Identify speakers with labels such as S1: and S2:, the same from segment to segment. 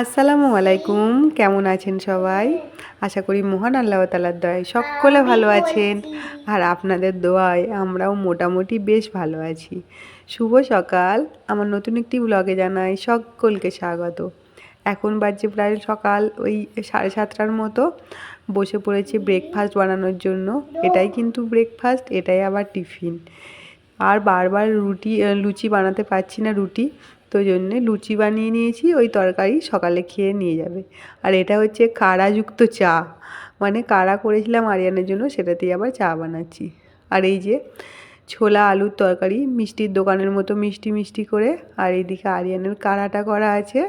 S1: আসসালামু আলাইকুম। কেমন আছেন সবাই? আশা করি মহান আল্লাহ তালার দয়ায় সকলে ভালো আছেন। আর আপনাদের দোয়ায় আমরাও মোটামুটি বেশ ভালো আছি। শুভ সকাল। আমার নতুন একটি ব্লগে জানাই সকলকে স্বাগত। এখন বাজছে প্রায় সকাল ওই সাড়ে সাতটার মতো। বসে পড়েছি ব্রেকফাস্ট বানানোর জন্য। এটাই কিন্তু ব্রেকফাস্ট এটাই আবার টিফিন আর বারবার রুটি লুচি বানাতে পারছি না রুটি। তো জন্যে লুচি বানিয়ে নিয়েছি, ওই তরকারি সকালে খেয়ে নিয়ে যাবে। আর এটা হচ্ছে কাড়াযুক্ত চা। মানে কাড়া করেছিলাম আরিয়ানের জন্য সেটাতেই আবার চা বানাচ্ছি। আর এই যে ছোলা আলুর তরকারি, মিষ্টির দোকানের মতো মিষ্টি মিষ্টি করে, আর এইদিকে আরিয়ানের কাড়াটা করা আছে।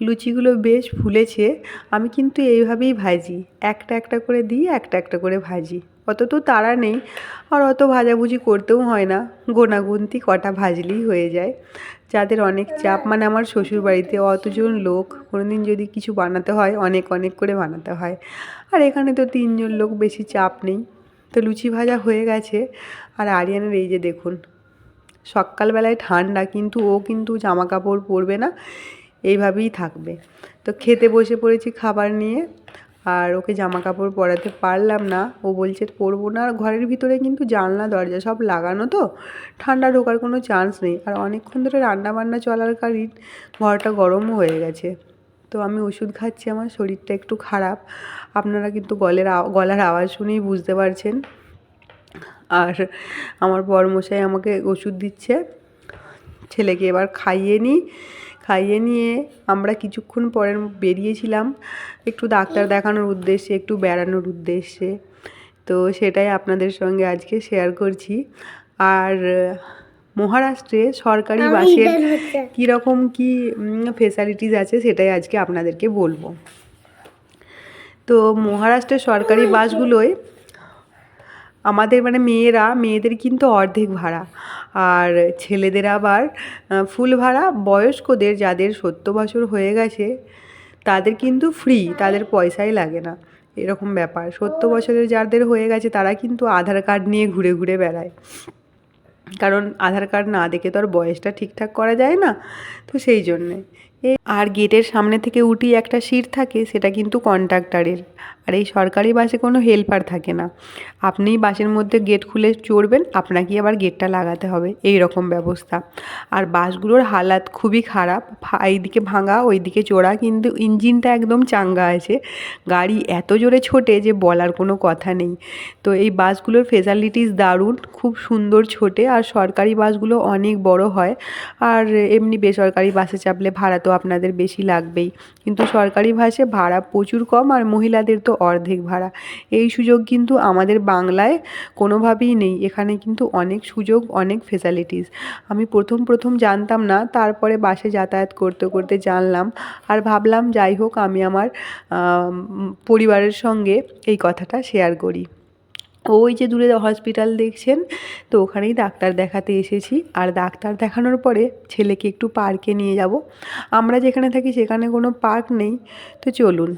S1: লুচিগুলো বেশ ফুলেছে, আমি কিন্তু এইভাবেই ভাজি। একটা একটা করে দিই, একটা একটা করে ভাজি। অত তো তাড়া নেই। আর অত ভাজাভুজি করতেও হয় না। গোনাগুনতি কটা ভাজলেই হয়ে যায়। যাদের অনেক চাপ মানে আমার শ্বশুর বাড়িতে অতজন লোক, কোনোদিন যদি কিছু বানাতে হয়, অনেক অনেক করে বানাতে হয়। আর এখানে তো তিনজন লোক বেশি চাপ নেই। তো লুচি ভাজা হয়ে গেছে। আর আরিয়ানের এই যে দেখুন, সকালবেলায় ঠান্ডা, কিন্তু ও কিন্তু জামা কাপড় পরবে না, এইভাবেই থাকবে। তো খেতে বসে পড়েছি খাবার নিয়ে। আর ওকে জামা কাপড় পরাতে পারলাম না। ও বলছে, পরবো না। আর ঘরের ভিতরে কিন্তু জানলা, দরজা সব লাগানো তো। ঠান্ডা ঢোকার কোনো চান্স নেই। আর অনেকক্ষণ ধরে রান্না বান্না চলার কারণ ঘরটা গরমও হয়ে গেছে। তো আমি ওষুধ খাচ্ছি, আমার শরীরটা একটু খারাপ। আপনারা কিন্তু গলের গলার আওয়াজ শুনেই বুঝতে পারছেন। আর আমার বরমশাই আমাকে ওষুধ দিচ্ছে। ছেলেকে এবার খাইয়ে নিই। খাইয়ে নিয়ে আমরা কিছুক্ষণ পরে বেরিয়েছিলাম একটু ডাক্তার দেখানোর উদ্দেশ্যে একটু বেড়ানোর উদ্দেশ্যে। তো সেটাই আপনাদের সঙ্গে আজকে শেয়ার করছি। আর মহারাষ্ট্রে সরকারি বাসের কীরকম কী ফেসিলিটিস আছে সেটাই আজকে আপনাদেরকে বলব। তো মহারাষ্ট্রের সরকারি বাসগুলোয় আমাদের মানে মেয়েরা, মেয়েদের কিন্তু অর্ধেক ভাড়া। আর ছেলেদের আবার ফুল ভাড়া বয়স্কদের যাদের সত্তর বছর হয়ে গেছে, তাদের কিন্তু ফ্রি তাদের পয়সাই লাগে না। এরকম ব্যাপার। সত্তর বছরের যাদের হয়ে গেছে, তারা কিন্তু আধার কার্ড নিয়ে ঘুরে ঘুরে বেড়ায়। কারণ আধার কার্ড না দেখে তো আর বয়সটা ঠিকঠাক করা যায় না। তো সেই জন্যে। আর গেটের সামনে থেকে উঠি একটা সিট থাকে, সেটা কিন্তু কন্ট্রাক্টারের আর এই সরকারি বাসে কোনো হেল্পার থাকে না। আপনি বাসের মধ্যে গেট খুলে চড়বেন, আপনাকেই আবার গেটটা লাগাতে হবে, এই রকম ব্যবস্থা। আর বাসগুলোর হালাত খুবই খারাপ এইদিকে ভাঙা, ওইদিকে চোরা কিন্তু ইঞ্জিনটা একদম চাঙ্গা আছে। গাড়ি এত জোরে ছোটে যে বলার কোনো কথা নেই। তো এই বাসগুলোর ফেসিলিটিস দারুণ, খুব সুন্দর ছোটে, আর সরকারি বাসগুলো অনেক বড় হয়। আর এমনি বেসরকারি বাসে চাপলে ভাড়া তো আপনাদের বেশি লাগবেই। কিন্তু সরকারি বাসে ভাড়া প্রচুর কম আর মহিলাদের তো অর্ধেক ভাড়া। এই সুযোগ কিন্তু আমাদের বাংলায় কোনোভাবেই নেই। এখানে কিন্তু অনেক সুযোগ, অনেক ফেসিলিটিস আমি প্রথম প্রথম জানতাম না, তারপরে বাসে যাতায়াত করতে করতে জানলাম। আর ভাবলাম যাই হোক, আমি আমার পরিবারের সঙ্গে এই কথাটা শেয়ার করি। ওই যে দূরে হসপিটাল দেখছেন, তো ওখানেই ডাক্তার দেখাতে এসেছি। আর ডাক্তার দেখানোর পরে ছেলেকে একটু পার্কে নিয়ে যাব। আমরা যেখানে থাকি সেখানে কোনো পার্ক নেই। তো চলুন।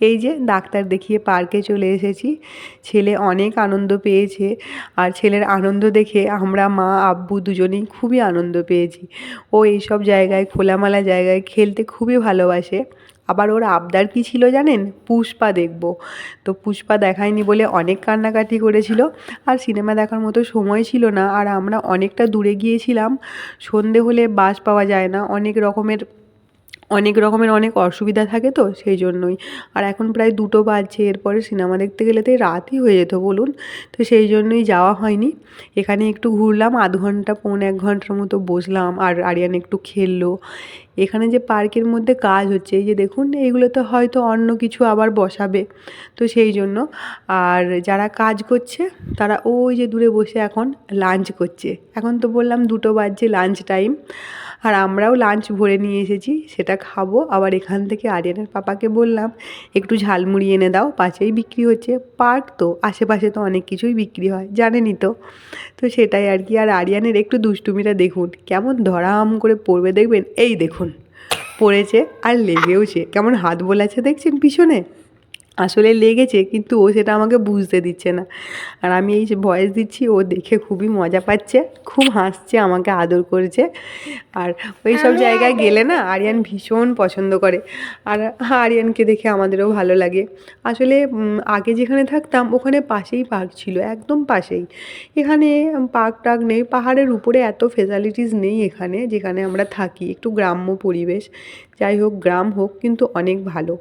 S1: এই যে ডাক্তার দেখিয়ে পার্কে চলে এসেছি। ছেলে অনেক আনন্দ পেয়েছে। আর ছেলের আনন্দ দেখে আমরা, মা, আব্বু দুজনেই খুবই আনন্দ পেয়েছি। ও এইসব জায়গায়, খোলামেলা জায়গায় খেলতে খুবই ভালোবাসে। আবার ওর আবদার কি ছিল জানেন? পুষ্পা দেখব। তো পুষ্পা দেখায়নি বলে অনেক কান্নাকাটি করেছিল। আর সিনেমা দেখার মতো সময় ছিল না। আর আমরা অনেকটা দূরে গিয়েছিলাম। সন্ধে হলে বাস পাওয়া যায় না। অনেক রকমের অনেক রকমের অনেক অসুবিধা থাকে তো সেই জন্যই। আর এখন প্রায় দুটো বাজছে, এরপরে সিনেমা দেখতে গেলে তো রাতই হয়ে যেত বলুন। তো সেই জন্যই যাওয়া হয়নি। এখানে একটু ঘুরলাম, আধ ঘণ্টা, পৌনে এক ঘণ্টার মতো বসলাম, আর আরিয়ান একটু খেললো। এখানে যে পার্কের মধ্যে কাজ হচ্ছে, এই যে দেখুন এইগুলোতে হয়তো অন্য কিছু আবার বসাবে। তো সেই জন্য, আর যারা কাজ করছে, তারা ওই যে দূরে বসে এখন লাঞ্চ করছে। এখন তো বললাম দুটো বাজছে লাঞ্চ টাইম। আর আমরাও লাঞ্চ ভরে নিয়ে এসেছি, সেটা খাব। আবার এখান থেকে আরিয়ানের পাপাকে বললাম, একটু ঝালমুড়ি এনে দাও, পাশেই বিক্রি হচ্ছে। পার্ক তো, আশেপাশে তো অনেক কিছুই বিক্রি হয়, জানেনই তো। তো সেটাই আর কি। আর আরিয়ানের একটু দুষ্টুমিটা দেখুন, কেমন ধরাম করে পড়বে দেখবেন। এই দেখুন, পড়েছে আর লেগেওছে কেমন হাত বোলাচ্ছে দেখছেন পিছনে? আসলে লেগেছে কিন্তু ও সেটা আমাকে বুঝতে দিচ্ছে না। আর আমি এই যে ভয়েস দিচ্ছি ও দেখে খুবই মজা পাচ্ছে খুব হাসছে আমাকে আদর করছে। আর ওই সব জায়গায় গেলে না আরিয়ান ভীষণ পছন্দ করে। আর আরিয়ানকে দেখে আমাদেরও ভালো লাগে। আসলে আগে যেখানে থাকতাম ওখানে পাশেই পার্ক ছিল একদম পাশেই। এখানে পার্ক টার্ক নেই পাহাড়ের উপরে এত ফেসিলিটিস নেই এখানে যেখানে আমরা থাকি একটু গ্রাম্য পরিবেশ। যাই হোক গ্রাম হোক কিন্তু অনেক ভালো।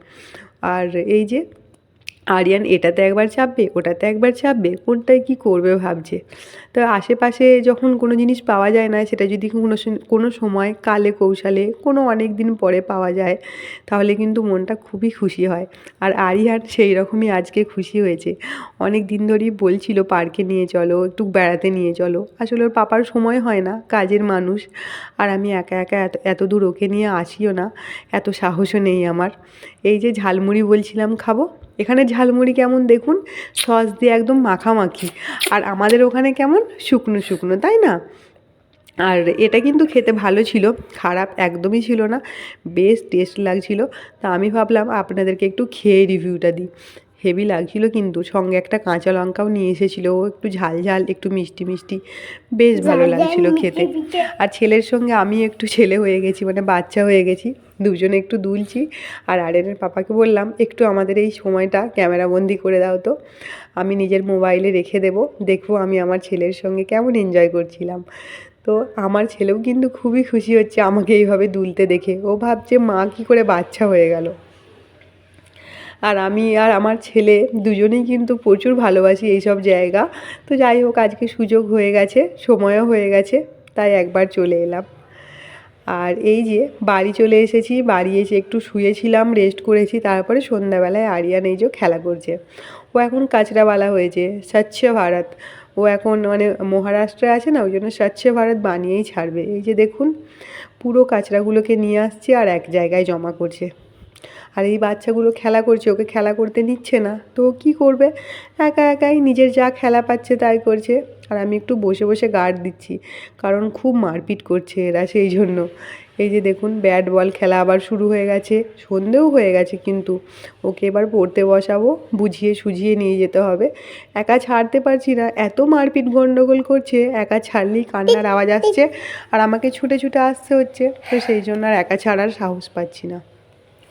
S1: আর এই যে আরিয়ান এটাতে একবার চাপবে, ওটাতে একবার চাপবে কোনটায় কী করবে ভাবছে। তো আশেপাশে যখন কোনো জিনিস পাওয়া যায় না, সেটা যদি কোনো কোনো সময় কালে, কৌশলে, কোনো অনেক দিন পরে পাওয়া যায়, তাহলে কিন্তু মনটা খুবই খুশি হয়। আর আরিয়ান সেই রকমই আজকে খুশি হয়েছে। অনেক দিন ধরেই বলছিল, পার্কে নিয়ে চলো, একটু বেড়াতে নিয়ে চলো। আসলে ওর পাপার সময় হয় না, কাজের মানুষ। আর আমি একা একা এত এত দূর ওকে নিয়ে আসিও না, এত সাহসও নেই আমার। এই যে ঝালমুড়ি বলছিলাম, খাব? এখানে ঝালমুড়ি কেমন দেখুন? সস দিয়ে একদম মাখামাখি। আর আমাদের ওখানে কেমন? শুকনো শুকনো, তাই না? আর এটা কিন্তু খেতে ভালো ছিল, খারাপ একদমই ছিল না, বেশ টেস্ট লাগছিল। তা আমি ভাবলাম আপনাদেরকে একটু খেয়ে রিভিউটা দিই। হেভি লাগছিল কিন্তু সঙ্গে একটা কাঁচা লঙ্কাও নিয়ে এসেছিল। ও একটু ঝাল ঝাল একটু মিষ্টি মিষ্টি। বেশ ভালো লাগছিল খেতে। আর ছেলের সঙ্গে আমি একটু ছেলে হয়ে গেছি মানে বাচ্চা হয়ে গেছি। দুজনে একটু দুলছি। আর আরেনের পাপাকে বললাম একটু আমাদের এই সময়টা ক্যামেরাবন্দি করে দাও তো। আমি নিজের মোবাইলে রেখে দেবো। দেখব আমি আমার ছেলের সঙ্গে কেমন এনজয় করছিলাম। তো আমার ছেলেও কিন্তু খুবই খুশি হচ্ছে আমাকে এইভাবে দুলতে দেখে। ও ভাবছে মা কী করে বাচ্চা হয়ে গেল? আর আমি আর আমার ছেলে দুজনেই কিন্তু প্রচুর ভালোবাসি এইসব জায়গা। তো যাই হোক, আজকে সুযোগ হয়ে গেছে, সময়ও হয়ে গেছে, তাই একবার চলে এলাম। আর এই যে বাড়ি চলে এসেছি, বাড়ি এসে একটু শুয়েছিলাম রেস্ট করেছি, তারপরে সন্ধ্যাবেলায় আরিয়ান এই যে খেলা করছে। ও এখন কাচরাওয়ালা হয়েছে, স্বচ্ছ ভারত। ও এখন মানে মহারাষ্ট্রে আছে না, ওই জন্য স্বচ্ছ ভারত বানিয়েই ছাড়বে। এই যে দেখুন, পুরো কাচরাগুলোকে নিয়ে আসছে আর এক জায়গায় জমা করছে। আর এই বাচ্চাগুলো খেলা করছে, ওকে খেলা করতে নিচ্ছে না। তো ও কী করবে? একা একাই নিজের যা খেলা পাচ্ছে তাই করছে। আর আমি একটু বসে বসে গার্ড দিচ্ছি, কারণ খুব মারপিট করছে এরা সেই জন্য। এই যে দেখুন ব্যাট বল খেলা আবার শুরু হয়ে গেছে, সন্ধেও হয়ে গেছে কিন্তু। ওকে এবার পড়তে বসাবো, বুঝিয়ে সুঝিয়ে নিয়ে যেতে হবে। একা ছাড়তে পারছি না, এত মারপিট গন্ডগোল করছে, একা ছাড়লেই কান্নার আওয়াজ আসছে। আর আমাকে ছুটে ছুটে আসতে হচ্ছে, তো সেই জন্য আর একা ছাড়ার সাহস পাচ্ছি না।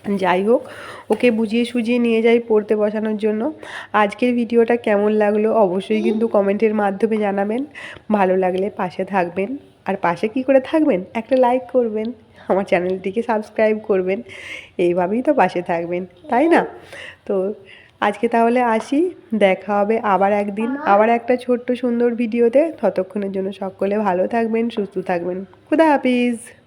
S1: যাই হোক, ওকে বুঝিয়ে সুঝিয়ে নিয়ে যাই পড়তে বসানোর জন্য। আজকের ভিডিওটা কেমন লাগল অবশ্যই কিন্তু কমেন্টের মাধ্যমে জানাবেন। ভালো লাগলে পাশে থাকবেন। আর পাশে কি করে থাকবেন? একটা লাইক করবেন। আমার চ্যানেলটিকে সাবস্ক্রাইব করবেন। এইভাবেই তো পাশে থাকবেন, তাই না? তো আজকে তাহলে আসি, দেখা হবে আবার একদিন, আবার একটা ছোট্ট সুন্দর ভিডিওতে। ততক্ষণের জন্য সকলে ভালো থাকবেন, সুস্থ থাকবেন। খুদা হাফিজ!